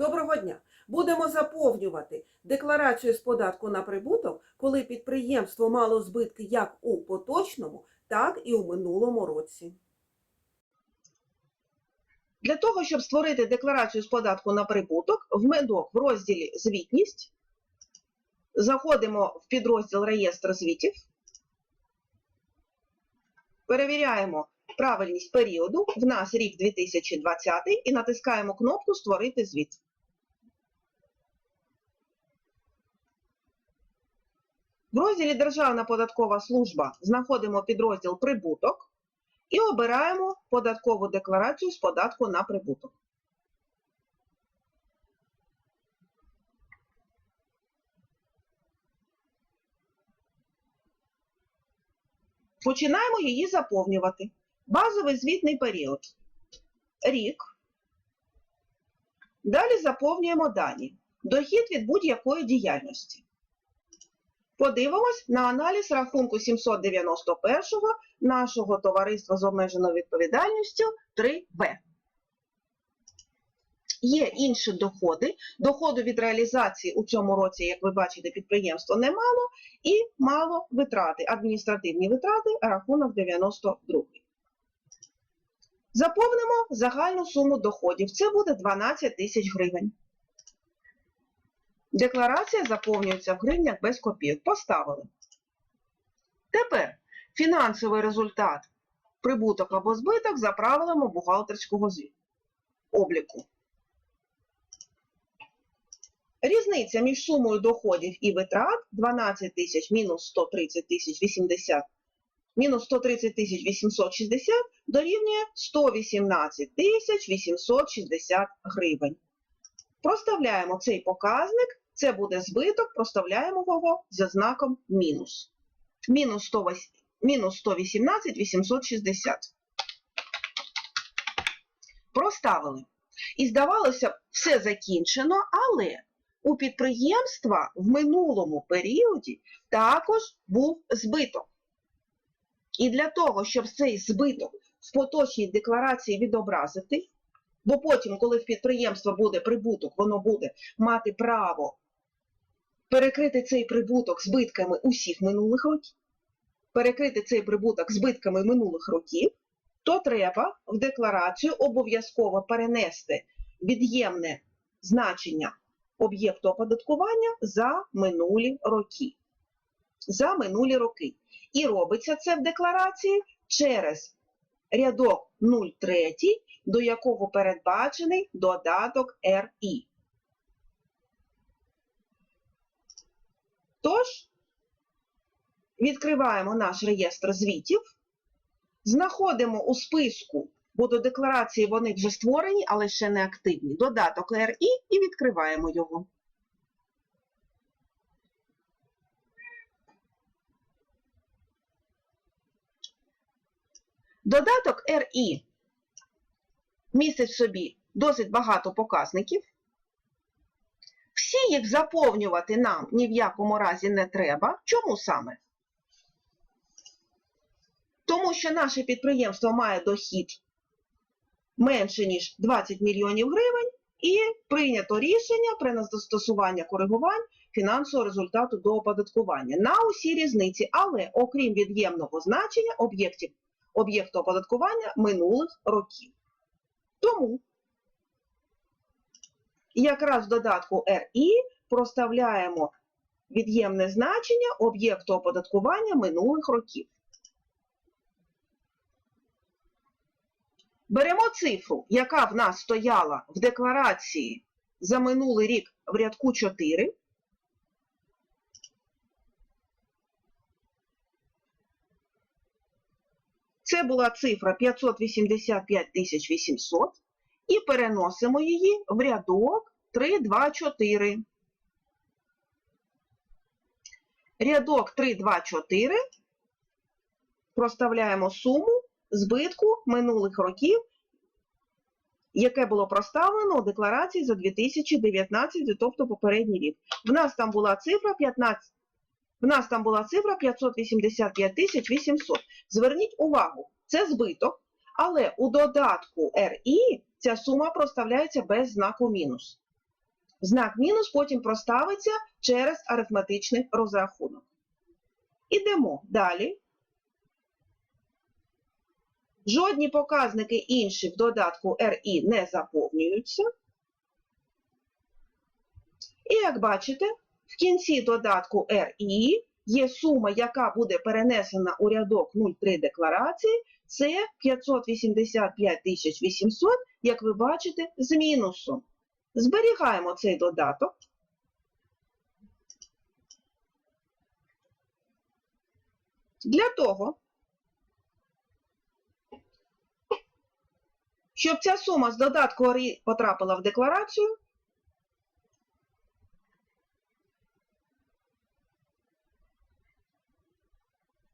Доброго дня! Будемо заповнювати декларацію з податку на прибуток, коли підприємство мало збитки як у поточному, так і у минулому році. Для того, щоб створити декларацію з податку на прибуток, в медок в розділі Звітність заходимо в підрозділ Реєстр звітів, перевіряємо правильність періоду, в нас рік 2020 і натискаємо кнопку Створити звіт. В розділі Державна податкова служба знаходимо підрозділ Прибуток і обираємо податкову декларацію з податку на прибуток. Починаємо її заповнювати. Базовий звітний період. Рік. Далі заповнюємо дані. Дохід від будь-якої діяльності. Подивимось на аналіз рахунку 791 нашого товариства з обмеженою відповідальністю 3Б. Є інші доходи. Доходу від реалізації у цьому році, як ви бачите, підприємство немало і мало витрати, адміністративні витрати, рахунок 92. Заповнимо загальну суму доходів. Це буде 12 тисяч гривень. Декларація заповнюється в гривнях без копійок. Поставили. Тепер фінансовий результат, прибуток або збиток за правилами бухгалтерського обліку. Різниця між сумою доходів і витрат 12 тисяч мінус 130 тисяч 80 мінус 130 тисяч 860 дорівнює 118 тисяч 860 гривень. Проставляємо цей показник, це буде збиток, проставляємо його за знаком мінус. Мінус 118 860. Проставили. І здавалося, все закінчено, але у підприємства в минулому періоді також був збиток. І для того, щоб цей збиток в поточній декларації відобразити, бо потім, коли в підприємства буде прибуток, воно буде мати право перекрити цей прибуток збитками усіх минулих років, перекрити цей прибуток збитками минулих років, то треба в декларацію обов'язково перенести від'ємне значення об'єкту оподаткування за минулі роки. За минулі роки. І робиться це в декларації через рядок 03, до якого передбачений додаток РІ. Тож, відкриваємо наш реєстр звітів, знаходимо у списку, бо до декларації вони вже створені, але ще не активні, додаток РІ і відкриваємо його. Додаток РІ містить в собі досить багато показників. Всі їх заповнювати нам ні в якому разі не треба. Чому саме? Тому що наше підприємство має дохід менше, ніж 20 мільйонів гривень, і прийнято рішення при застосуванні коригувань фінансового результату до оподаткування на усі різниці, але окрім від'ємного значення об'єктів об'єкту оподаткування минулих років. Тому якраз в додатку РІ проставляємо від'ємне значення об'єкту оподаткування минулих років. Беремо цифру, яка в нас стояла в декларації за минулий рік в рядку 4. Це була цифра 585 800 і переносимо її в рядок 3, 2, 4. Рядок 3, 2, 4 проставляємо суму збитку минулих років, яке було проставлено у декларації за 2019, тобто попередній рік. В нас там була цифра 15. В нас там була цифра 585 800. Зверніть увагу, це збиток, але у додатку РІ ця сума проставляється без знаку мінус. Знак мінус потім проставиться через арифметичний розрахунок. Ідемо далі. Жодні показники інші в додатку RI не заповнюються. І як бачите, в кінці додатку RI є сума, яка буде перенесена у рядок 03 декларації, це 585 800, як ви бачите, з мінусом. Зберігаємо цей додаток. Для того, щоб ця сума з додатку ОРІ потрапила в декларацію,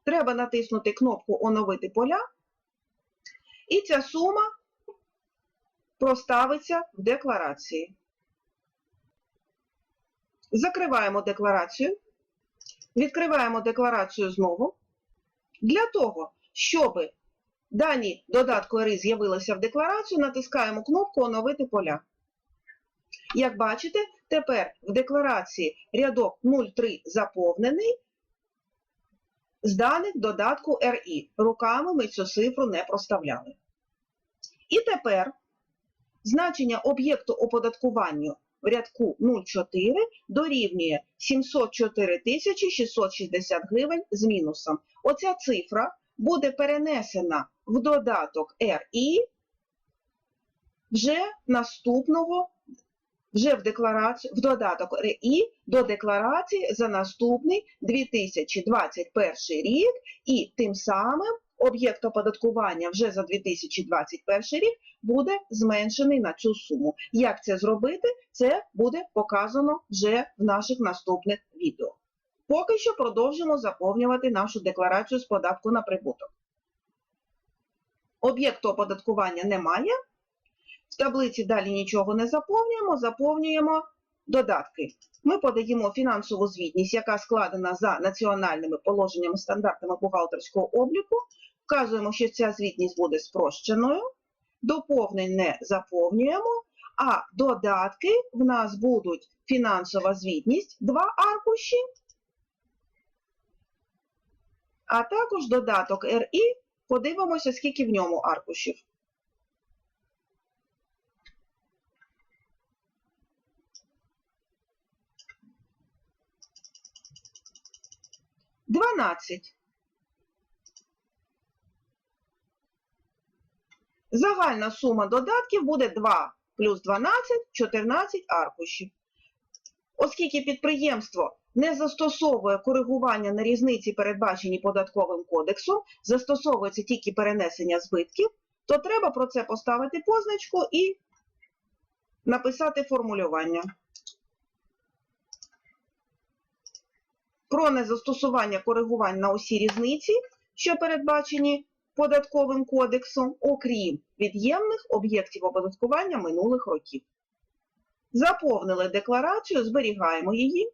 треба натиснути кнопку Оновити поля, і ця сума проставиться в декларації. Закриваємо декларацію. Відкриваємо декларацію знову. Для того, щоб дані додатку РИ з'явилися в декларацію, натискаємо кнопку Оновити поля. Як бачите, тепер в декларації рядок 03 заповнений з даних додатку РІ. Руками ми цю цифру не проставляли. І тепер значення об'єкту оподаткування в рядку 04 дорівнює 704 660 гривень з мінусом. Оця цифра буде перенесена в додаток РІ вже наступного, вже в декларацію, в додаток РІ до декларації за наступний 2021 рік і тим самим об'єкт оподаткування вже за 2021 рік буде зменшений на цю суму. Як це зробити, це буде показано вже в наших наступних відео. Поки що продовжимо заповнювати нашу декларацію з податку на прибуток. Об'єкту оподаткування немає. В таблиці далі нічого не заповнюємо, заповнюємо додатки. Ми подаємо фінансову звітність, яка складена за національними положеннями стандартами бухгалтерського обліку. Вказуємо, що ця звітність буде спрощеною. Доповнень не заповнюємо, а додатки в нас будуть фінансова звітність, два аркуші, а також додаток РІ. Подивимося, скільки в ньому аркушів. Дванадцять. Загальна сума додатків буде 2 плюс 12 – 14 аркушів. Оскільки підприємство не застосовує коригування на різниці, передбачені податковим кодексом, застосовується тільки перенесення збитків, то треба про це поставити позначку і написати формулювання. Про незастосування коригувань на усі різниці, що передбачені податковим кодексом, окрім від'ємних об'єктів оподаткування минулих років. Заповнили декларацію, зберігаємо її.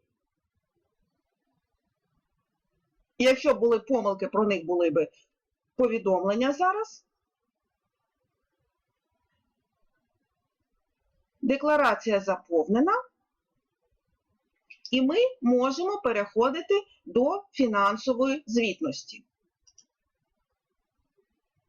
Якщо були помилки, про них були б повідомлення зараз. Декларація заповнена. І ми можемо переходити до фінансової звітності.